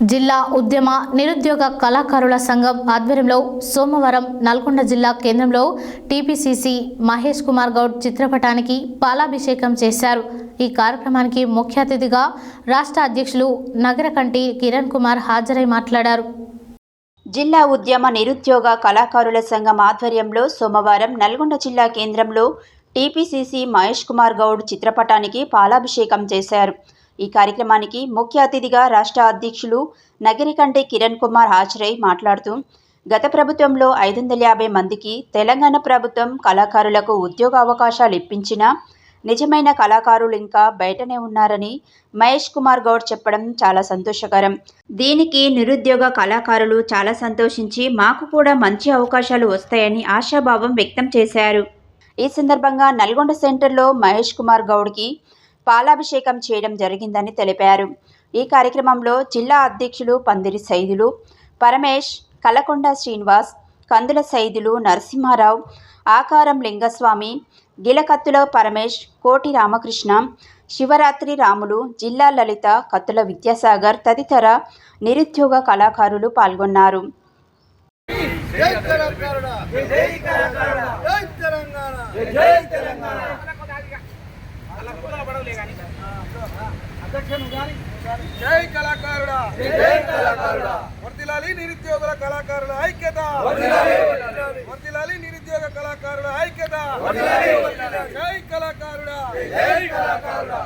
జిల్లా ఉద్యమ నిరుద్యోగ కళాకారుల సంఘం ఆధ్వర్యంలో సోమవారం నల్గొండ జిల్లా కేంద్రంలో టీపీసీసీ మహేష్ కుమార్ గౌడ్ చిత్రపటానికి పాలాభిషేకం చేశారు. ఈ కార్యక్రమానికి ముఖ్య అతిథిగా రాష్ట్ర అధ్యక్షులు నగరకంటి కిరణ్ కుమార్ హాజరై మాట్లాడారు. జిల్లా ఉద్యమ నిరుద్యోగ కళాకారుల సంఘం ఆధ్వర్యంలో సోమవారం నల్గొండ జిల్లా కేంద్రంలో టీపీసీసీ మహేష్ కుమార్ గౌడ్ చిత్రపటానికి పాలాభిషేకం చేశారు. ఈ కార్యక్రమానికి ముఖ్య అతిథిగా రాష్ట్ర అధ్యక్షులు నగరికంటి కిరణ్ కుమార్ హాజరై మాట్లాడుతూ గత ప్రభుత్వంలో ఐదు వందల యాభై మందికి తెలంగాణ ప్రభుత్వం కళాకారులకు ఉద్యోగ అవకాశాలు ఇప్పించినా నిజమైన కళాకారులు ఇంకా బయటనే ఉన్నారని మహేష్ కుమార్ గౌడ్ చెప్పడం చాలా సంతోషకరం. దీనికి నిరుద్యోగ కళాకారులు చాలా సంతోషించి మాకు కూడా మంచి అవకాశాలు వస్తాయని ఆశాభావం వ్యక్తం చేశారు. ఈ సందర్భంగా నల్గొండ సెంటర్లో మహేష్ కుమార్ గౌడ్కి పాలాభిషేకం చేయడం జరిగిందని తెలిపారు ఈ కార్యక్రమంలో జిల్లా అధ్యక్షులు పందిరి సైదులు పరమేష్ కలకొండ శ్రీనివాస్ కందుల సైదులు నరసింహారావు ఆకారం లింగస్వామి గిలకత్తుల పరమేష్ కోటి రామకృష్ణ శివరాత్రి రాములు జిల్లా లలిత కత్తుల విద్యాసాగర్ తదితర నిరుద్యోగ కళాకారులు పాల్గొన్నారు జై తెలంగాణ జై తెలంగాణ జై తెలంగాణ జై కళాకారుడా. జై కళాకారుడా. వర్దిలాలి నిరుద్యోగుల కళాకారుల ఐక్యత. వర్దిలాలి నిరుద్యోగ కళాకారుల ఐక్యత. జై కళాకారుడా. జై కళాకారుడా.